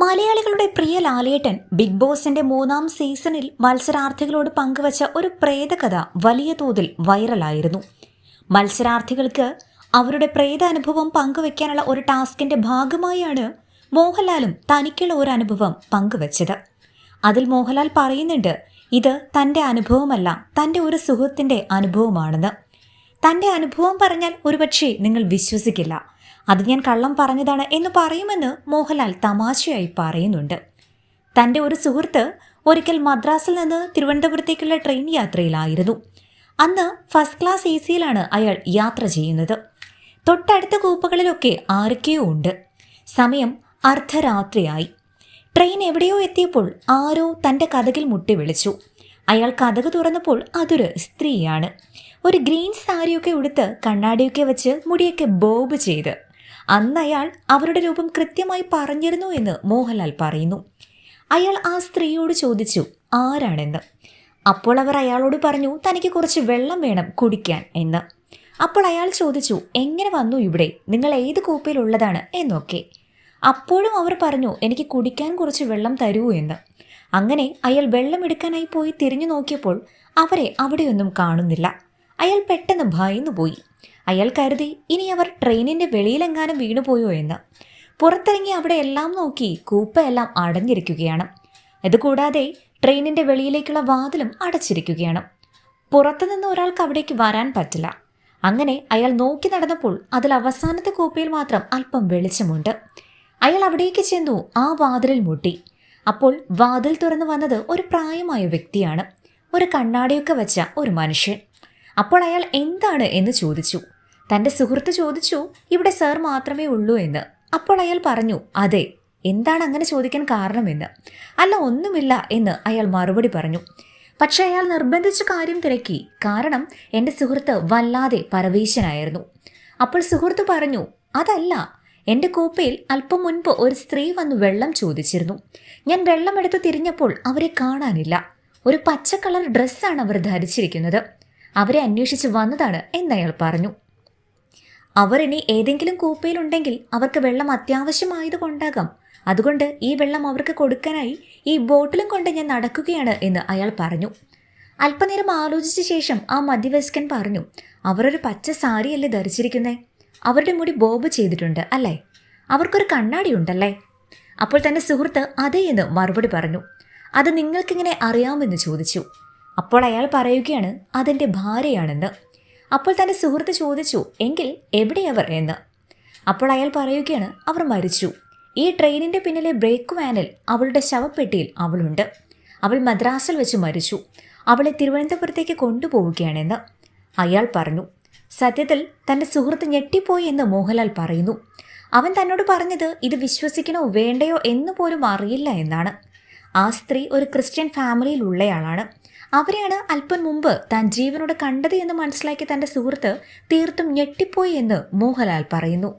മലയാളികളുടെ പ്രിയ ലാലേട്ടൻ ബിഗ് ബോസിന്റെ മൂന്നാം സീസണിൽ മത്സരാർത്ഥികളോട് പങ്കുവച്ച ഒരു പ്രേതകഥ വലിയ തോതിൽ വൈറലായിരുന്നു. മത്സരാർത്ഥികൾക്ക് അവരുടെ പ്രേത അനുഭവം പങ്കുവെക്കാനുള്ള ഒരു ടാസ്കിന്റെ ഭാഗമായാണ് മോഹൻലാലും തനിക്കുള്ള ഒരു അനുഭവം പങ്കുവച്ചത്. അതിൽ മോഹൻലാൽ പറയുന്നുണ്ട് ഇത് തന്റെ അനുഭവമല്ല തന്റെ ഒരു സുഹൃത്തിന്റെ അനുഭവമാണെന്ന്. തന്റെ അനുഭവം പറഞ്ഞാൽ ഒരുപക്ഷെ നിങ്ങൾ വിശ്വസിക്കില്ല. അത് ഞാൻ കള്ളം പറഞ്ഞതാണ് എന്ന് പറയുമെന്ന് മോഹൻലാൽ തമാശയായി പറയുന്നുണ്ട്. തന്റെ ഒരു സുഹൃത്ത് ഒരിക്കൽ മദ്രാസിൽ നിന്ന് തിരുവനന്തപുരത്തേക്കുള്ള ട്രെയിൻ യാത്രയിലായിരുന്നു. അന്ന് ഫസ്റ്റ് ക്ലാസ് എ സിയിലാണ് അയാൾ യാത്ര ചെയ്യുന്നത്. തൊട്ടടുത്ത കൂപ്പുകളിലൊക്കെ ആരൊക്കെയോ ഉണ്ട്. സമയം അർദ്ധരാത്രിയായി. ട്രെയിൻ എവിടെയോ എത്തിയപ്പോൾ ആരോ തന്റെ കഥകിൽ മുട്ടി വിളിച്ചു. അയാൾ കഥക് തുറന്നപ്പോൾ അതൊരു സ്ത്രീയാണ്. ഒരു ഗ്രീൻ സാരിയൊക്കെ ഉടുത്ത് കണ്ണാടിയൊക്കെ വെച്ച് മുടിയൊക്കെ ബോബ് ചെയ്ത് അന്ന് അയാൾ അവരുടെ രൂപം കൃത്യമായി പറഞ്ഞിരുന്നു എന്ന് മോഹൻലാൽ പറയുന്നു. അയാൾ ആ സ്ത്രീയോട് ചോദിച്ചു ആരാണെന്ന്? അപ്പോൾ അവർ അയാളോട് പറഞ്ഞു തനിക്ക് കുറച്ച് വെള്ളം വേണം കുടിക്കാൻ എന്ന്. അപ്പോൾ അയാൾ ചോദിച്ചു എങ്ങനെ വന്നു ഇവിടെ? നിങ്ങൾ ഏത് കൂപ്പയിലുള്ളതാണ്? എന്നൊക്കെ. അപ്പോഴും അവർ പറഞ്ഞു എനിക്ക് കുടിക്കാൻ കുറച്ച് വെള്ളം തരൂ എന്ന്. അങ്ങനെ അയാൾ വെള്ളം എടുക്കാനായി പോയി തിരിഞ്ഞു നോക്കിയപ്പോൾ അവരെ അവിടെയൊന്നും കാണുന്നില്ല. അയാൾ പെട്ടെന്ന് ഭയന്നുപോയി. അയാൾ കരുതി ഇനി അവർ ട്രെയിനിന്റെ വെളിയിലെങ്ങാനും വീണുപോയോ എന്ന്. പുറത്തിറങ്ങി അവിടെ എല്ലാം നോക്കി കൂപ്പയെല്ലാം അടഞ്ഞിരിക്കുകയാണ്. ഇതുകൂടാതെ ട്രെയിനിന്റെ വെളിയിലേക്കുള്ള വാതിലും അടച്ചിരിക്കുകയാണ്. പുറത്തുനിന്ന് ഒരാൾക്ക് അവിടേക്ക് വരാൻ പറ്റില്ല. അങ്ങനെ അയാൾ നോക്കി നടന്നപ്പോൾ അതിൽ അവസാനത്തെ കൂപ്പയിൽ മാത്രം അല്പം വെളിച്ചമുണ്ട്. അയാൾ അവിടേക്ക് ചെന്നു ആ വാതിലിൽ മുട്ടി. അപ്പോൾ വാതിൽ തുറന്നു വന്നത് ഒരു പ്രായമായ വ്യക്തിയാണ്. ഒരു കണ്ണാടിയൊക്കെ വെച്ച ഒരു മനുഷ്യൻ. അപ്പോൾ അയാൾ എന്താണ് എന്ന് ചോദിച്ചു. തന്റെ സുഹൃത്ത് ചോദിച്ചു ഇവിടെ സർ മാത്രമേ ഉള്ളൂ എന്ന്. അപ്പോൾ അയാൾ പറഞ്ഞു അതെ എന്താണ് അങ്ങനെ ചോദിക്കാൻ കാരണമെന്ന് അല്ല ഒന്നുമില്ല എന്ന് അയാൾ മറുപടി പറഞ്ഞു. പക്ഷേ അയാൾ നിർബന്ധിച്ച കാര്യം തിരക്കി കാരണം എന്റെ സുഹൃത്ത് വല്ലാതെ പരവേശനായിരുന്നു. അപ്പോൾ സുഹൃത്ത് പറഞ്ഞു അതല്ല എന്റെ കൂപ്പയിൽ അല്പം മുൻപ് ഒരു സ്ത്രീ വന്ന് വെള്ളം ചോദിച്ചിരുന്നു. ഞാൻ വെള്ളം എടുത്തു തിരിഞ്ഞപ്പോൾ അവരെ കാണാനില്ല. ഒരു പച്ച കളർ ഡ്രസ്സാണ് അവർ ധരിച്ചിരിക്കുന്നത്. അവരെ അന്വേഷിച്ച് വന്നതാണ് എന്നയാൾ പറഞ്ഞു. അവർ ഇനി ഏതെങ്കിലും കൂപ്പയിലുണ്ടെങ്കിൽ അവർക്ക് വെള്ളം അത്യാവശ്യമായത് കൊണ്ടാകാം അതുകൊണ്ട് ഈ വെള്ളം അവർക്ക് കൊടുക്കാനായി ഈ ബോട്ടിലും കൊണ്ട് ഞാൻ നടക്കുകയാണ് എന്ന് അയാൾ പറഞ്ഞു. അല്പനേരം ആലോചിച്ച ശേഷം ആ മധ്യവയസ്കൻ പറഞ്ഞു അവരൊരു പച്ച സാരിയല്ലേ ധരിച്ചിരിക്കുന്നേ? അവരുടെ മുടി ബോബ് ചെയ്തിട്ടുണ്ട് അല്ലേ? അവർക്കൊരു കണ്ണാടി ഉണ്ടല്ലേ അപ്പോൾ തന്റെ സുഹൃത്ത് അതേ എന്ന് മറുപടി പറഞ്ഞു. അത് നിങ്ങൾക്കിങ്ങനെ അറിയാമെന്ന് ചോദിച്ചു. അപ്പോൾ അയാൾ പറയുകയാണ് അതെന്റെ ഭാര്യയാണെന്ന്. അപ്പോൾ തന്റെ സുഹൃത്ത് ചോദിച്ചു എങ്കിൽ എവിടെയവർ എന്ന്. അപ്പോൾ അയാൾ പറയുകയാണ് അവർ മരിച്ചു. ഈ ട്രെയിനിന്റെ പിന്നിലെ ബ്രേക്ക് വാനിൽ അവളുടെ ശവപ്പെട്ടിയിൽ അവളുണ്ട്. അവൾ മദ്രാസിൽ വെച്ച് മരിച്ചു. അവളെ തിരുവനന്തപുരത്തേക്ക് കൊണ്ടുപോവുകയാണെന്ന്. അയാൾ പറഞ്ഞു സത്യത്തിൽ തന്റെ സുഹൃത്ത് ഞെട്ടിപ്പോയി എന്ന് മോഹൻലാൽ പറയുന്നു. അവൻ തന്നോട് പറഞ്ഞത് ഇത് വിശ്വസിക്കണോ വേണ്ടയോ എന്ന് പോലും അറിയില്ല എന്നാണ്. ആ സ്ത്രീ ഒരു ക്രിസ്ത്യൻ ഫാമിലിയിൽ ഉള്ളയാളാണ്. അവരെയാണ് അല്പം മുമ്പ് താൻ ജീവനോട് കണ്ടത് എന്ന് മനസ്സിലാക്കിയ തന്റെ സുഹൃത്ത് തീർത്തും ഞെട്ടിപ്പോയി എന്ന് മോഹൻലാൽ പറയുന്നു.